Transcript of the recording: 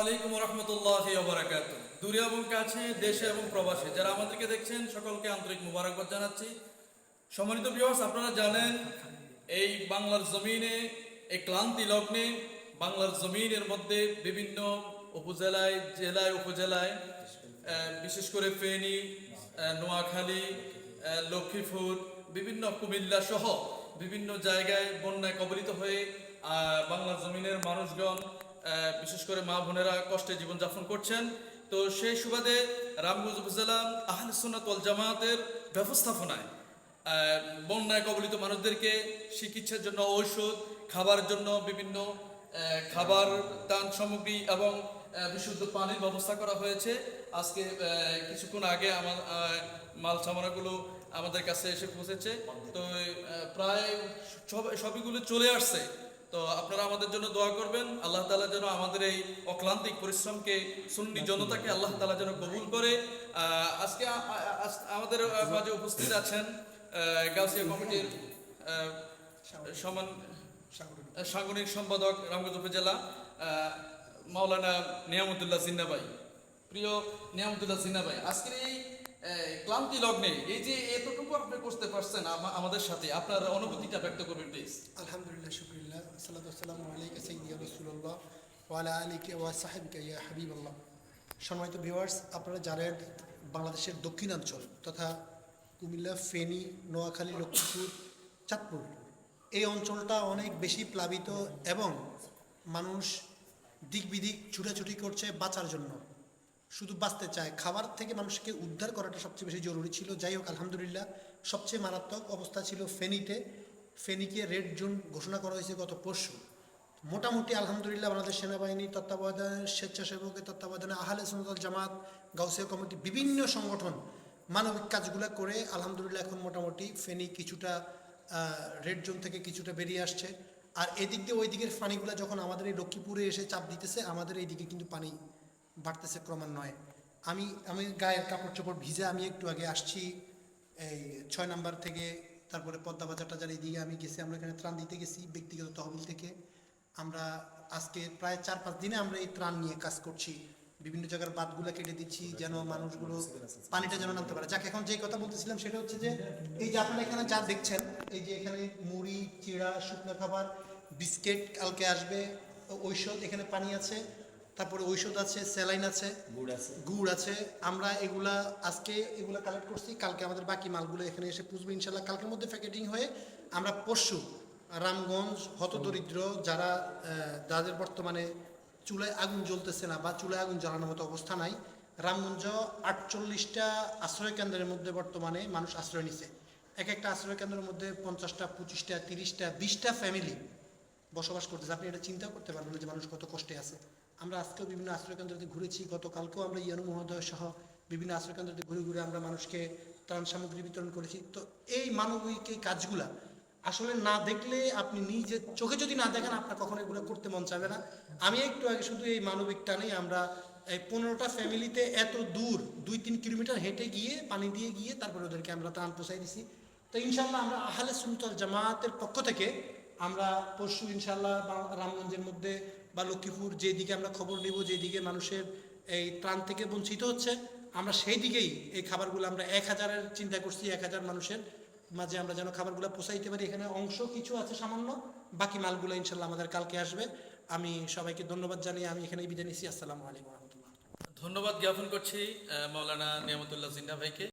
আলাইকুম রহমতুল্লাহ বারাকাত দূরে এবং কাছে, দেশে এবং প্রবাসে। যারা আমাদেরকে দেখছেন, সকলকে আন্তরিক মুবারকবাদ জানাচ্ছি। সম্মানিত ভিউয়ার্স আপনারা জানেন, এই বাংলার জমিনে, এই ক্লান্তি লগ্নে বাংলার জমিনের মধ্যে বিভিন্ন উপজেলায়, জেলায়, উপজেলায় বিশেষ করে ফেনী নোয়াখালী লক্ষ্মীপুর, বিভিন্ন কুমিল্লা সহ বিভিন্ন জায়গায় বন্যায় কবলিত হয়ে বাংলার জমিনের মানুষগণ বিশেষ করে মা বোনেরা কষ্টে জীবনযাপন করছেন। তো সেই সুবাদে রামগঞ্জ উপজেলা আহলে সুন্নাত ওয়াল জামায়াতের ব্যবস্থাপনায় বন্যায় কবলিত মানুষদেরকে চিকিৎসার জন্য ঔষধ, খাবার জন্য বিভিন্ন খাবার, দান সামগ্রী এবং বিশুদ্ধ পানির ব্যবস্থা করা হয়েছে। আজকে কিছুক্ষণ আগে আমার মাল সামানাগুলো আমাদের কাছে এসে পৌঁছেছে। তো প্রায় সব, সবইগুলো চলে আসছে। তো আপনারা আমাদের জন্য দোয়া করবেন। আল্লাহ তালা যেন আমাদের এই অক্লান্তিক পরিশ্রমকে সুন্নি জনতাকে আল্লাহ তালা যেন কবুল করে। আজকে আমাদের মাঝে উপস্থিত আছেন গাউসিয়া কমিটির সমান সাংগঠনিক সম্পাদক রামগঞ্জ উপজেলা মাওলানা নিয়ামতুল্লাহ জিন্নাবাই প্রিয় নিয়ামতুল্লাহ জিন্নাবাই আজকের এই ক্লান্তি লগ্নে, এই যে এতটুকু আপনি করতে পারছেন আমা- আমাদের সাথে, আপনার অনুভূতিটা ব্যক্ত করবেন প্লিজ আলহামদুলিল্লাহ শুক্রিল্লাহ সালাতু আসসালামু আলাইকা রাসূলুল্লাহ ওয়া আলা আলিকা ওয়া সাহবিকা ইয়া হাবিবাল্লাহ। সম্মানিত ভিউয়ার্স আপনারা জানেন বাংলাদেশের দক্ষিণাঞ্চল তথা কুমিল্লা, ফেনী, নোয়াখালী লক্ষ্মীপুর চাঁদপুর, এই অঞ্চলটা অনেক বেশি প্লাবিত এবং মানুষ দিক বিদিক ছুটাছুটি করছে বাঁচার জন্য। শুধু বাঁচতে চায়। খাবার থেকে মানুষকে উদ্ধার করাটা সবচেয়ে বেশি জরুরি ছিল। যাই হোক, আলহামদুলিল্লাহ, সবচেয়ে মারাত্মক অবস্থা ছিল ফেনীতে। ফেনীকে রেড জোন ঘোষণা করা হয়েছে গত পরশু। মোটামুটি আলহামদুলিল্লাহ, বাংলাদেশ সেনাবাহিনী, তত্ত্বাবধানে, স্বেচ্ছাসেবকের তত্ত্বাবধানে, আহলে সুন্দর জামাত, গাউসিয়া কমিটি, বিভিন্ন সংগঠন মানবিক কাজগুলো করে আলহামদুলিল্লাহ এখন মোটামুটি ফেনী কিছুটা রেড জোন থেকে কিছুটা বেরিয়ে আসছে। আর এদিক দিয়ে ওই দিকের পানিগুলো যখন আমাদের এই লক্ষ্মীপুরে এসে চাপ দিতেছে, আমাদের এই দিকে কিন্তু পানি বাড়তেছে ক্রমান্বয়ে। আমি আমি গায়ের কাপড় চোপড় ভিজে আমি একটু আগে আসছি, এই ছয় নাম্বার থেকে, তারপরে পদ্মা বাজার টাজার এইদিকে আমি গেছি, আমরা এখানে ত্রাণ দিতে গেছি, ব্যক্তিগত তহবিল থেকে। আমরা আজকে প্রায় চার, পাঁচ দিনে আমরা এই ত্রাণ নিয়ে কাজ করছি। বিভিন্ন জায়গার বাদগুলো কেটে দিচ্ছি, যেন মানুষগুলো পানিটা যেন নামতে পারে। যাকে, এখন যে কথা বলতেছিলাম সেটা হচ্ছে যে, এই যে আপনারা এখানে যা দেখছেন, এই যে এখানে মুড়ি, চিড়া, শুকনো খাবার, বিস্কিট কালকে আসবে ঔষধ এখানে পানি আছে। তারপরে ঔষধ আছে স্যালাইন আছে গুড় আছে। গুড় আছে। আমরা এগুলা আজকে এগুলা কালেক্ট করছি কালকে আমাদের বাকি মালগুলো এখানে এসে পুষবে ইনশাল্লাহ কালকের মধ্যে প্যাকেটিং হয়ে আমরা পরশু রামগঞ্জ হতদরিদ্র যারা যাদের বর্তমানে চুলায় আগুন জ্বলতেছে না বা চুলায় আগুন জ্বালানোর মতো অবস্থা নাই রামগঞ্জ আটচল্লিশটা আশ্রয় কেন্দ্রের মধ্যে বর্তমানে মানুষ আশ্রয় নিছে। এক একটা আশ্রয় কেন্দ্রের মধ্যে পঞ্চাশটা পঁচিশটা তিরিশটা বিশটা ফ্যামিলি বসবাস করতেছে। আপনি এটা চিন্তা করতে পারবেন যে মানুষ কত কষ্টে আছে। আমরা আজকেও বিভিন্ন আশ্রয়কেন্দ্রতে ঘুরেছি, গতকালকেও আমরা ইয়ানু মহোদয় সহ বিভিন্ন আশ্রয়কেন্দ্রতে ঘুরে ঘুরে আমরা মানুষকে ত্রাণ সামগ্রী বিতরণ করেছি। তো এই মানবিক এই কাজগুলা আসলে না দেখলে আপনি নিজে চোখে যদি না দেখেন, আপনার কখনো এগুলো করতে মন চাবে না। আমি একটু আগে শুধু এই মানবিক টানেই আমরা এই পনেরোটা ফ্যামিলিতে এত দূর, দুই তিন কিলোমিটার হেঁটে গিয়ে, পানি দিয়ে গিয়ে তারপরে ওদেরকে আমরা ত্রাণ পৌঁছাই দিছি। তো ইনশাল্লাহ আমরা আহলে সুনতল জামাতের পক্ষ থেকে আমরা পরশু ইনশাল্লাহ রামগঞ্জের মধ্যে বা লক্ষ্মীপুর যেদিকে আমরা খবর নিব যেদিকে মানুষের এই ত্রাণ থেকে বঞ্চিত হচ্ছে আমরা সেই দিকেই এই খাবারগুলো আমরা এক হাজারের চিন্তা করছি এক হাজার মানুষের মাঝে আমরা যেন খাবারগুলো পোষাইতে পারি। এখানে অংশ কিছু আছে সামান্য বাকি মালগুলো ইনশাল্লাহ আমাদের কালকে আসবে। আমি সবাইকে ধন্যবাদ জানিয়ে আমি এখানে বিদায় নিচ্ছি। আসসালামু আলাইকুম। রহমতুল্লাহ ধন্যবাদ জ্ঞাপন করছি আহ, মাওলানা নিয়ামতুল্লাহ জিন্না ভাইকে।